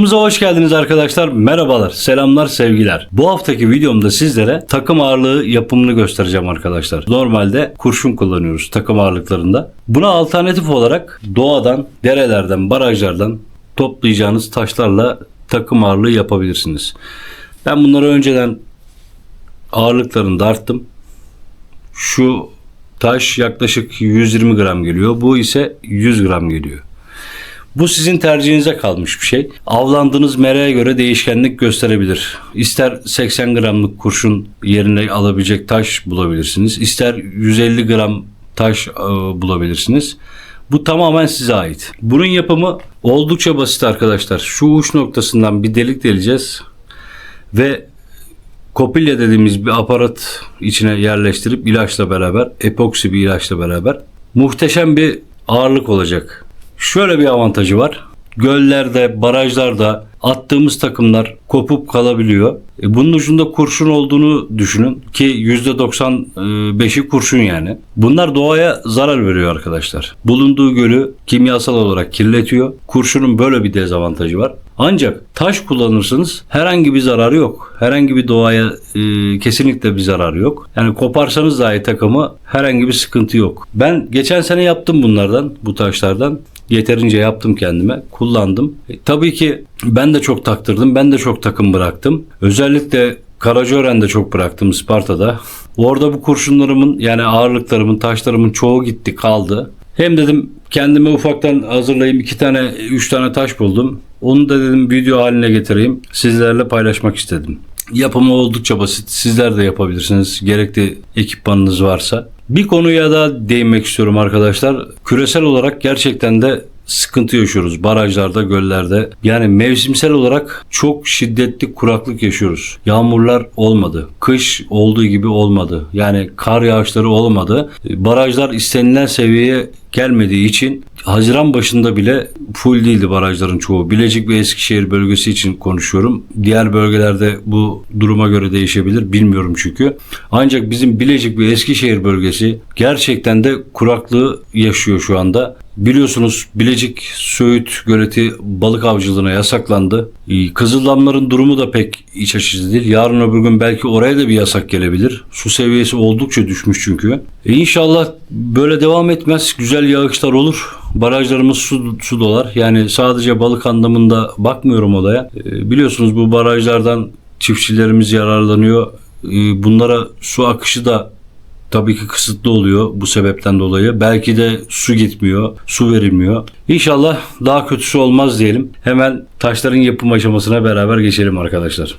Kanalımıza hoş geldiniz arkadaşlar. Merhabalar, selamlar, sevgiler. Bu haftaki videomda sizlere takım ağırlığı yapımını göstereceğim arkadaşlar. Normalde kurşun kullanıyoruz takım ağırlıklarında. Buna alternatif olarak doğadan, derelerden, barajlardan toplayacağınız taşlarla takım ağırlığı yapabilirsiniz. Ben bunları önceden ağırlıklarını darttım. Şu taş yaklaşık 120 gram geliyor. Bu ise 100 gram geliyor. Bu sizin tercihinize kalmış bir şey. Avlandığınız mereye göre değişkenlik gösterebilir. İster 80 gramlık kurşun yerine alabilecek taş bulabilirsiniz. İster 150 gram taş e, bulabilirsiniz. Bu tamamen size ait. Bunun yapımı oldukça basit arkadaşlar. Şu uç noktasından bir delik deleceğiz ve kopilya dediğimiz bir aparat içine yerleştirip ilaçla beraber, epoksi bir ilaçla beraber muhteşem bir ağırlık olacak. Şöyle bir avantajı var. Göllerde, barajlarda attığımız takımlar kopup kalabiliyor. E, bunun ucunda kurşun olduğunu düşünün ki %95'i kurşun yani. Bunlar doğaya zarar veriyor arkadaşlar. Bulunduğu gölü kimyasal olarak kirletiyor. Kurşunun böyle bir dezavantajı var. Ancak taş kullanırsanız herhangi bir zararı yok. Herhangi bir doğaya e, kesinlikle bir zararı yok. Yani koparsanız dahi takımı herhangi bir sıkıntı yok. Ben geçen sene yaptım bunlardan, bu taşlardan. Yeterince yaptım kendime, kullandım. E, tabii ki ben de çok taktırdım, ben de çok takım bıraktım. Özellikle Karacaören'de çok bıraktım Sparta'da. Orada bu kurşunlarımın yani ağırlıklarımın, taşlarımın çoğu gitti kaldı. Hem dedim kendime ufaktan hazırlayayım iki tane, üç tane taş buldum. Onu da dedim video haline getireyim. Sizlerle paylaşmak istedim. Yapımı oldukça basit. Sizler de yapabilirsiniz. Gerekli ekipmanınız varsa. Bir konuya da değinmek istiyorum arkadaşlar. Küresel olarak gerçekten de sıkıntı yaşıyoruz. Barajlarda, göllerde. Yani mevsimsel olarak çok şiddetli kuraklık yaşıyoruz. Yağmurlar olmadı. Kış olduğu gibi olmadı. Yani kar yağışları olmadı. Barajlar istenilen seviyeye gelmediği için Haziran başında bile full değildi barajların çoğu. Bilecik ve Eskişehir bölgesi için konuşuyorum. Diğer bölgelerde bu duruma göre değişebilir. Bilmiyorum çünkü. Ancak bizim Bilecik ve Eskişehir bölgesi gerçekten de kuraklığı yaşıyor şu anda. Biliyorsunuz Bilecik Söğüt göleti balık avcılığına yasaklandı. Ee, Kızıldamların durumu da pek iç açıcı değil. Yarın öbür gün belki oraya da bir yasak gelebilir. Su seviyesi oldukça düşmüş çünkü. E inşallah böyle devam etmez. Güzel yağışlar olur. Barajlarımız su, su dolar. Yani sadece balık anlamında bakmıyorum olaya. E, biliyorsunuz bu barajlardan çiftçilerimiz yararlanıyor. E, bunlara su akışı da tabii ki kısıtlı oluyor bu sebepten dolayı. Belki de su gitmiyor, su verilmiyor. İnşallah daha kötüsü olmaz diyelim. Hemen taşların yapım aşamasına beraber geçelim arkadaşlar.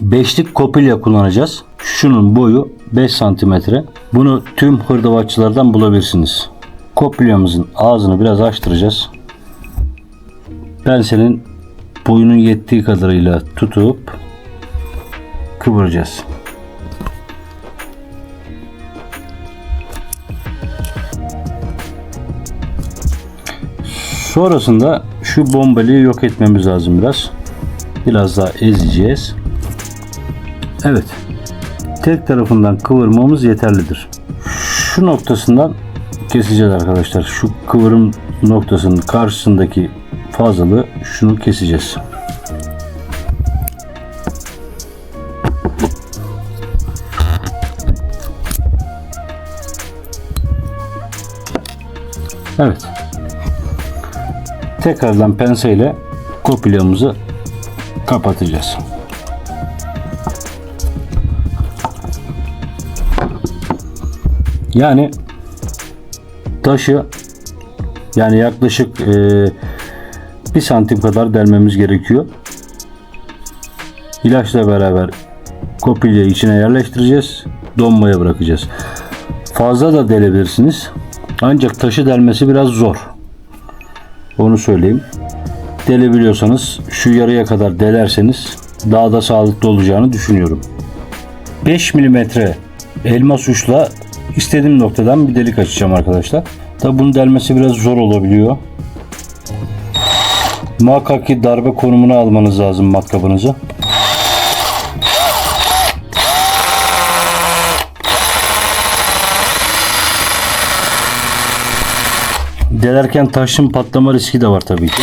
Beşlik kopilya kullanacağız. Şunun boyu 5 santimetre. Bunu tüm hırdavatçılardan bulabilirsiniz. Kopilyamızın ağzını biraz açtıracağız. Ben senin boyunun yettiği kadarıyla tutup kıvıracağız. Sonrasında şu bombaliği yok etmemiz lazım biraz. Biraz daha ezeceğiz. Evet. Tek tarafından kıvırmamız yeterlidir. Şu noktasından keseceğiz arkadaşlar. Şu kıvırım noktasının karşısındaki fazlalığı şunu keseceğiz. Evet. Tekrardan penseyle kopilyamızı kapatacağız. Yani taşı yani yaklaşık e, bir santim kadar delmemiz gerekiyor. İlaçla beraber kopilyayı içine yerleştireceğiz. Donmaya bırakacağız. Fazla da delebilirsiniz. Ancak taşı delmesi biraz zor. Onu söyleyeyim. Delebiliyorsanız şu yarıya kadar delerseniz daha da sağlıklı olacağını düşünüyorum. 5 milimetre elmas uçla istediğim noktadan bir delik açacağım arkadaşlar. Tabi bunun delmesi biraz zor olabiliyor. Muhakkak ki darbe konumunu almanız lazım matkabınızı. delerken taşın patlama riski de var tabii ki.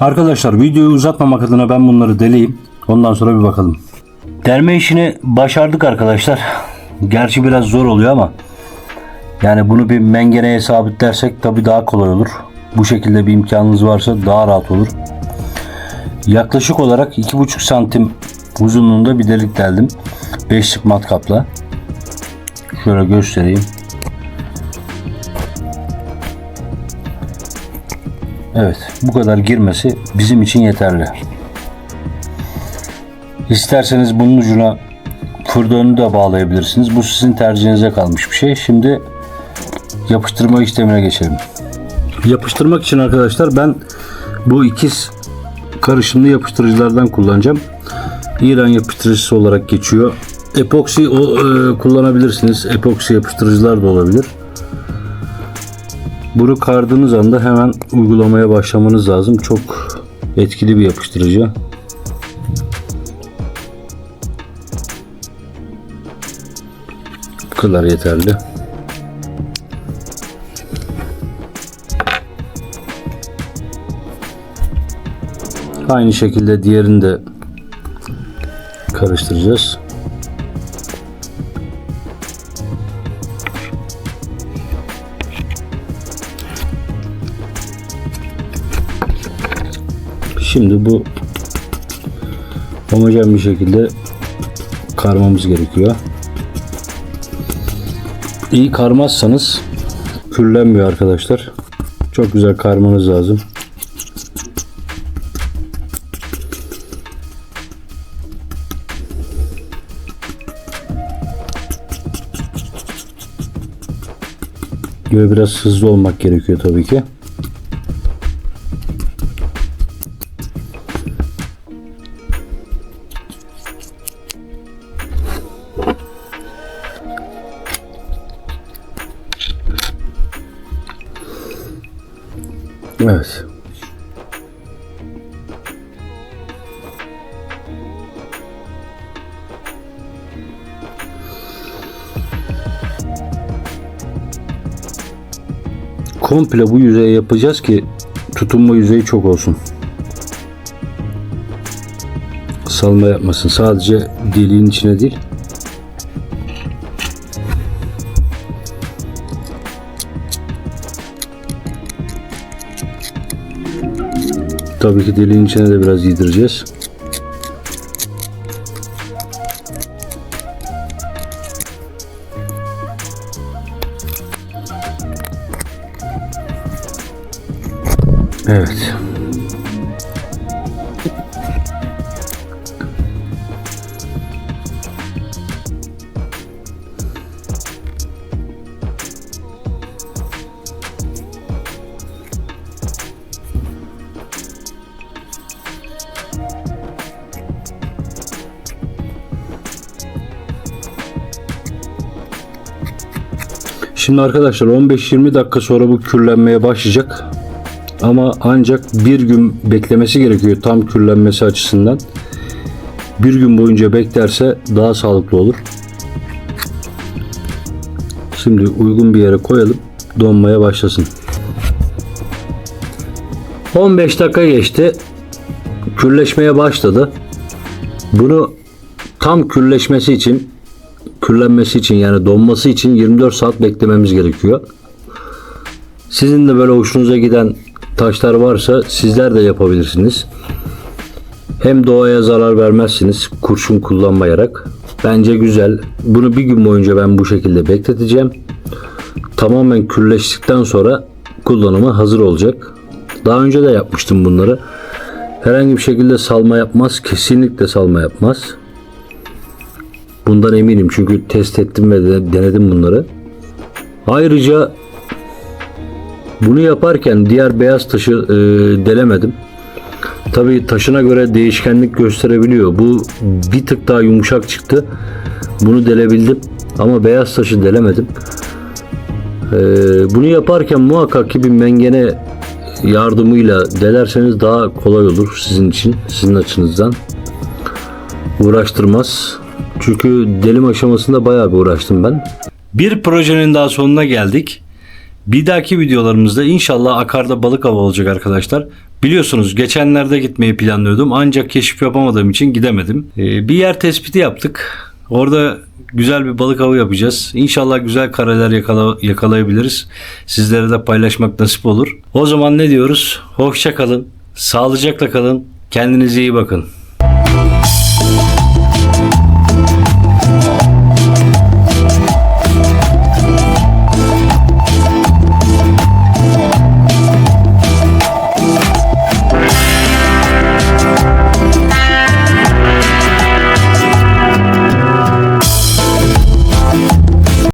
Arkadaşlar videoyu uzatmamak adına ben bunları deleyeyim. Ondan sonra bir bakalım. Derme işini başardık arkadaşlar. Gerçi biraz zor oluyor ama yani bunu bir mengeneye sabitlersek tabii daha kolay olur. Bu şekilde bir imkanınız varsa daha rahat olur. Yaklaşık olarak 2,5 santim uzunluğunda bir delik deldim. Beşlik matkapla. Şöyle göstereyim. Evet, bu kadar girmesi bizim için yeterli. İsterseniz bunun ucuna fırdönü de bağlayabilirsiniz. Bu sizin tercihinize kalmış bir şey. Şimdi yapıştırma işlemine geçelim. Yapıştırmak için arkadaşlar ben bu ikiz karışımlı yapıştırıcılardan kullanacağım. İran yapıştırıcısı olarak geçiyor. Epoksi o, e, kullanabilirsiniz. Epoksi yapıştırıcılar da olabilir. Bunu kardığınız anda hemen uygulamaya başlamanız lazım. Çok etkili bir yapıştırıcı. Kadar yeterli. Aynı şekilde diğerini de karıştıracağız. Şimdi bu homojen bir şekilde karmamız gerekiyor. İyi karmazsanız küllenmiyor arkadaşlar. Çok güzel karmanız lazım. Ve biraz hızlı olmak gerekiyor tabii ki. Evet. Komple bu yüzeye yapacağız ki tutunma yüzeyi çok olsun. Salma yapmasın. Sadece deliğin içine değil. Tabii ki deliğin içine de biraz yedireceğiz. Evet. Şimdi arkadaşlar 15-20 dakika sonra bu kürlenmeye başlayacak. Ama ancak bir gün beklemesi gerekiyor tam kürlenmesi açısından. Bir gün boyunca beklerse daha sağlıklı olur. Şimdi uygun bir yere koyalım. Donmaya başlasın. 15 dakika geçti. Kürleşmeye başladı. Bunu tam kürleşmesi için kürlenmesi için yani donması için 24 saat beklememiz gerekiyor. Sizin de böyle hoşunuza giden taşlar varsa sizler de yapabilirsiniz. Hem doğaya zarar vermezsiniz kurşun kullanmayarak. Bence güzel. Bunu bir gün boyunca ben bu şekilde bekleteceğim. Tamamen kürleştikten sonra kullanıma hazır olacak. Daha önce de yapmıştım bunları. Herhangi bir şekilde salma yapmaz. Kesinlikle salma yapmaz. Bundan eminim çünkü test ettim ve de- denedim bunları. Ayrıca bunu yaparken diğer beyaz taşı e, delemedim. Tabii taşına göre değişkenlik gösterebiliyor. Bu bir tık daha yumuşak çıktı. Bunu delebildim ama beyaz taşı delemedim. E, bunu yaparken muhakkak ki bir mengene yardımıyla delerseniz daha kolay olur sizin için, sizin açınızdan. Uğraştırmaz. Çünkü delim aşamasında bayağı bir uğraştım ben. Bir projenin daha sonuna geldik. Bir dahaki videolarımızda inşallah akarda balık avı olacak arkadaşlar. Biliyorsunuz geçenlerde gitmeyi planlıyordum ancak keşif yapamadığım için gidemedim. Ee, bir yer tespiti yaptık. Orada güzel bir balık avı yapacağız. İnşallah güzel kareler yakala- yakalayabiliriz. Sizlere de paylaşmak nasip olur. O zaman ne diyoruz? Hoşça kalın. Sağlıcakla kalın. Kendinize iyi bakın.